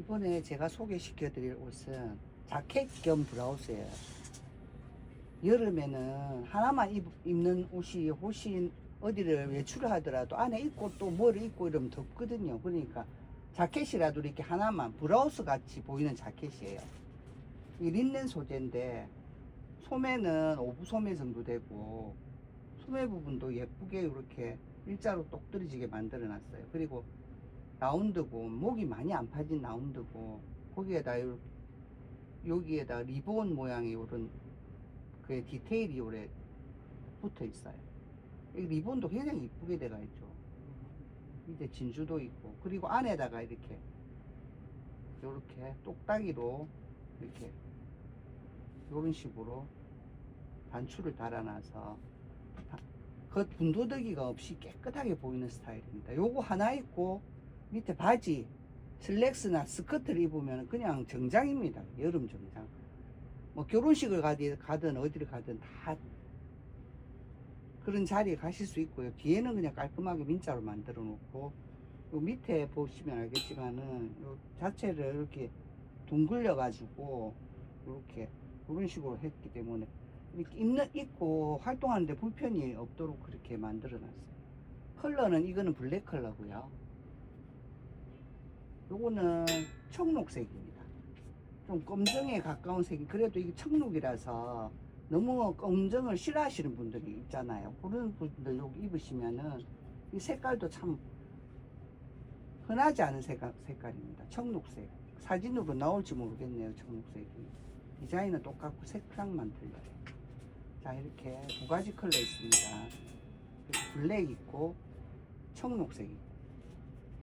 이번에 제가 소개시켜 드릴 옷은 자켓 겸 브라우스예요. 여름에는 하나만 입, 입는 옷이 훨씬 어디를 외출을 하더라도 안에 입고 또 뭐를 입고 이러면 덥거든요. 그러니까 자켓이라도 이렇게 하나만 브라우스 같이 보이는 자켓이에요. 이 린넨 소재인데 소매는 오브 소매 정도 되고 소매 부분도 예쁘게 이렇게 일자로 똑 떨어지게 만들어 놨어요. 그리고 라운드고 목이 많이 안 파진 라운드고 거기에다 요- 여기에다 리본 모양의 이런 그 디테일이 요래 붙어 있어요. 이 리본도 굉장히 이쁘게 돼가 있죠. 이제 진주도 있고 그리고 안에다가 이렇게 요렇게 똑딱이로 이렇게 요런 식으로 단추를 달아놔서 다- 겉 분도덕이가 없이 깨끗하게 보이는 스타일입니다. 요거 하나 있고 밑에 바지 슬랙스나 스커트를 입으면 그냥 정장입니다. 여름 정장. 뭐 결혼식을 가든, 어디를 가든 다 그런 자리에 가실 수 있고요. 뒤에는 그냥 깔끔하게 민자로 만들어 놓고 요 밑에 보시면 알겠지만은 요 자체를 이렇게 둥글려 가지고 이렇게 그런 식으로 했기 때문에 이렇게 입는 입고 활동하는데 불편이 없도록 그렇게 만들어 놨어요. 컬러는 이거는 블랙 컬러고요. 요거는 청록색입니다. 좀 검정에 가까운 색이 그래도 이게 청록이라서 너무 검정을 싫어하시는 분들이 있잖아요. 그런 분들 여기 입으시면은 이 색깔도 참 흔하지 않은 색깔, 색깔입니다. 청록색. 사진으로 나올지 모르겠네요. 청록색이. 디자인은 똑같고 색상만 틀려요. 자 이렇게 두 가지 컬러 있습니다. 블랙 있고 청록색 있고